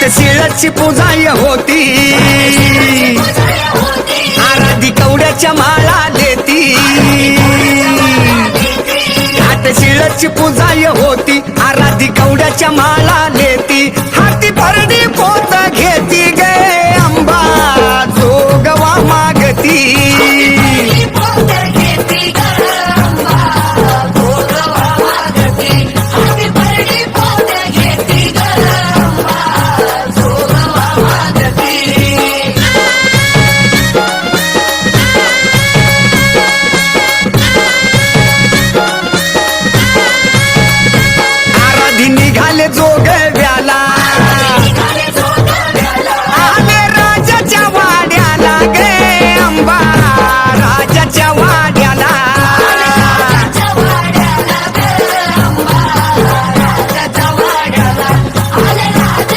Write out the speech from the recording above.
घाट शिळची पूजाय होती. आराधी कवड्याच्या माळा देती. घाट शिळची पूजाय होती. आराधी कवड्याच्या माळा যোগে